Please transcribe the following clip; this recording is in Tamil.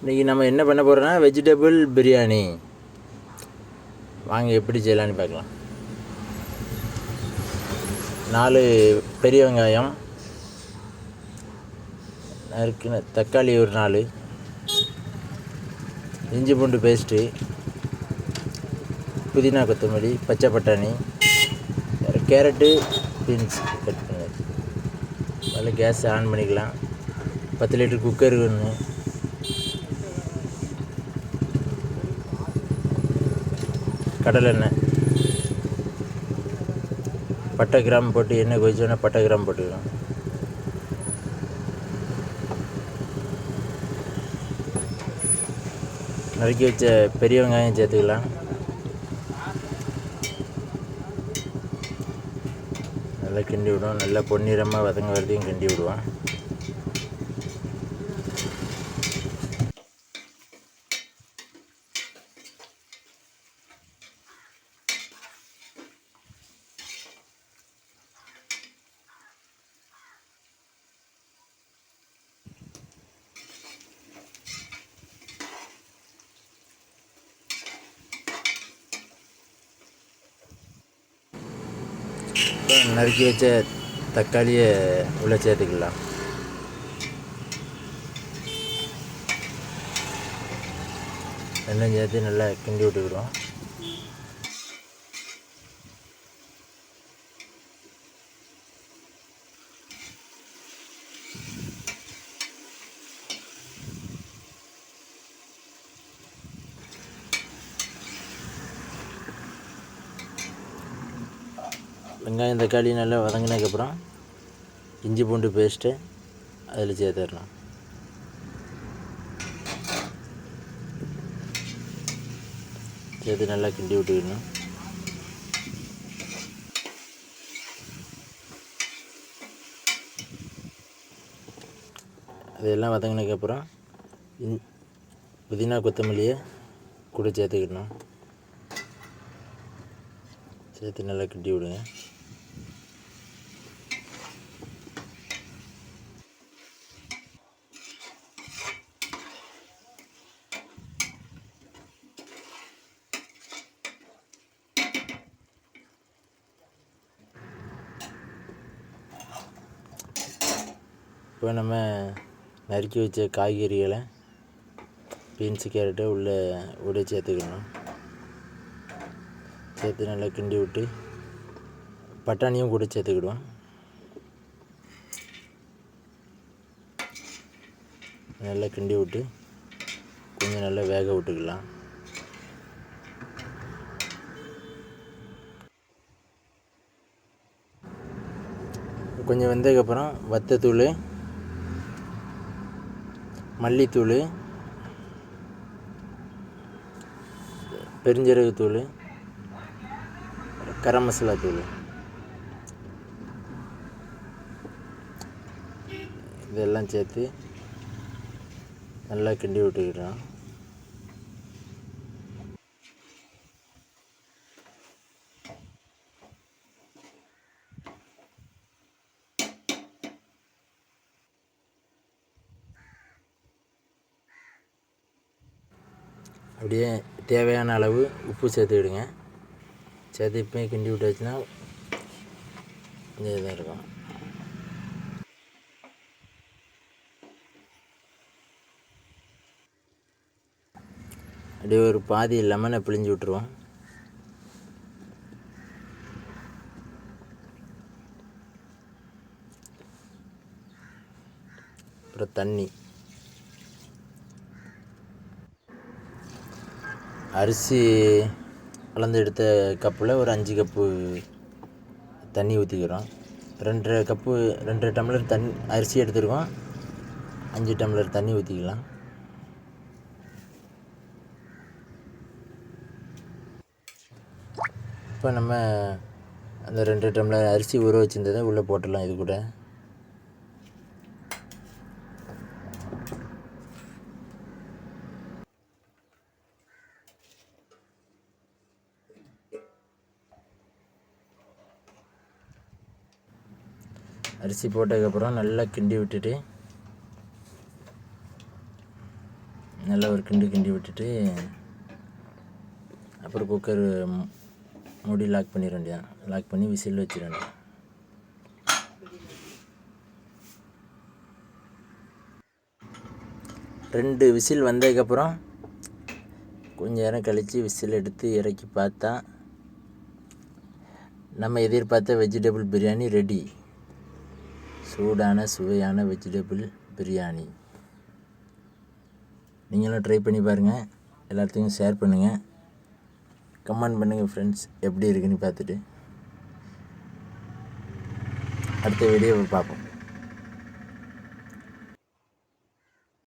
இன்றைக்கி நம்ம என்ன பண்ண போகிறோன்னா வெஜிடபிள் பிரியாணி. வாங்க எப்படி செய்யலான்னு பார்க்கலாம். நாலு பெரிய வெங்காயம். நறுக்கின தக்காளி ஒரு நாலு. இஞ்சி பூண்டு பேஸ்ட்டு புதினா கொத்தமல்லி பச்சை பட்டாணி. வேறு கேரட்டு பீன்ஸ் கட் பண்ணி அதில் கேஸ் ஆன் பண்ணிக்கலாம். பத்து லிட்டர் குக்கர் ஒன்று கடலெண்ணெய் பட்டை கிராம் போட்டு எண்ணெய் கொதிச்சோன்னா பட்டை கிராம் போட்டுக்கலாம். நறுக்கி வச்ச பெரிய வெங்காயம் சேர்த்துக்கலாம். நல்லா கிண்டி விடுவோம். நல்லா பொன்னிறமாக வதங்க வரதையும் கிண்டி விடுவோம். நறுக்கி வச்ச தக்காளியை உள்ளே சேர்த்துக்கலாம்? எண்ணெய் சேர்த்து நல்லா கிண்டி விட்டுக்கிறோம் வெங்காயம் தக்காளி நல்லா வதங்கினதுக்கப்புறம் இஞ்சி பூண்டு பேஸ்ட்டு அதில் சேர்த்துடணும் சேர்த்து நல்லா கிண்டி விட்டுக்கணும். அதெல்லாம் வதங்கினதுக்கப்புறம் இன் புதினா கொத்தமல்லியை கூட சேர்த்துக்கிடணும் சேர்த்து நல்லா கிண்டி விடுங்க. இப்போ நம்ம நறுக்கி வச்ச காய்கறிகளை பீன்ஸு கேரட்டை உள்ளே உடைய சேர்த்துக்கணும். சேர்த்து நல்லா கிண்டி விட்டு பட்டாணியும் கூட சேர்த்துக்கிடுவோம். நல்லா கிண்டி விட்டு கொஞ்சம் நல்லா வேக விட்டுக்கலாம். கொஞ்சம் வெந்ததுக்கப்புறம் வத்தத்தூள் மல்லித்தூள் பெருஞ்சீரகத்தூள் கரம் மசாலா தூள். இதெல்லாம் சேர்த்து நல்லா கிண்டி விட்டுக்கிறோம் அப்படியே தேவையான அளவு உப்பு சேர்த்துக்கிடுங்க. சேர்த்து இப்போயும் கிண்டி விட்டாச்சுன்னா கொஞ்சம் இதாக இருக்கும். அப்படியே ஒரு பாதி லெமனை பிழிஞ்சு விட்ருவோம் அப்புறம் தண்ணி. அரிசி கலந்து எடுத்த கப்பில் ஒரு அஞ்சு கப்பு தண்ணி ஊற்றிக்கிறோம் ரெண்டரை கப்பு ரெண்டரை டம்ளர் தண்ணி அரிசி எடுத்துருக்கோம். அஞ்சு டம்ளர் தண்ணி ஊற்றிக்கலாம் இப்போ நம்ம அந்த ரெண்டு டம்ளர் அரிசி ஊற வச்சுருந்ததை உள்ளே போட்டுடலாம் இது கூட. அரிசி போட்டதுக்கப்புறம் நல்லா கிண்டி விட்டுட்டு நல்லா ஒரு கிண்டு கிண்டி விட்டுட்டு அப்புறம் குக்கர் மூடி லாக் பண்ணிட வேண்டியதான் லாக் பண்ணி விசில் வச்சிட வேண்டியதான் ரெண்டு விசில் வந்ததுக்கப்புறம் கொஞ்ச நேரம் கழித்து விசில் எடுத்து இறக்கி பார்த்தா நம்ம எதிர்பார்த்த வெஜிடபிள் பிரியாணி ரெடி சூடான சுவையான வெஜிடபிள் பிரியாணி. நீங்களும் ட்ரை பண்ணி பாருங்கள் எல்லாத்தையும் ஷேர் பண்ணுங்கள் கமெண்ட் பண்ணுங்கள் ஃப்ரெண்ட்ஸ் எப்படி இருக்குன்னு பார்த்துட்டு. அடுத்த வீடியோவை பார்ப்போம்.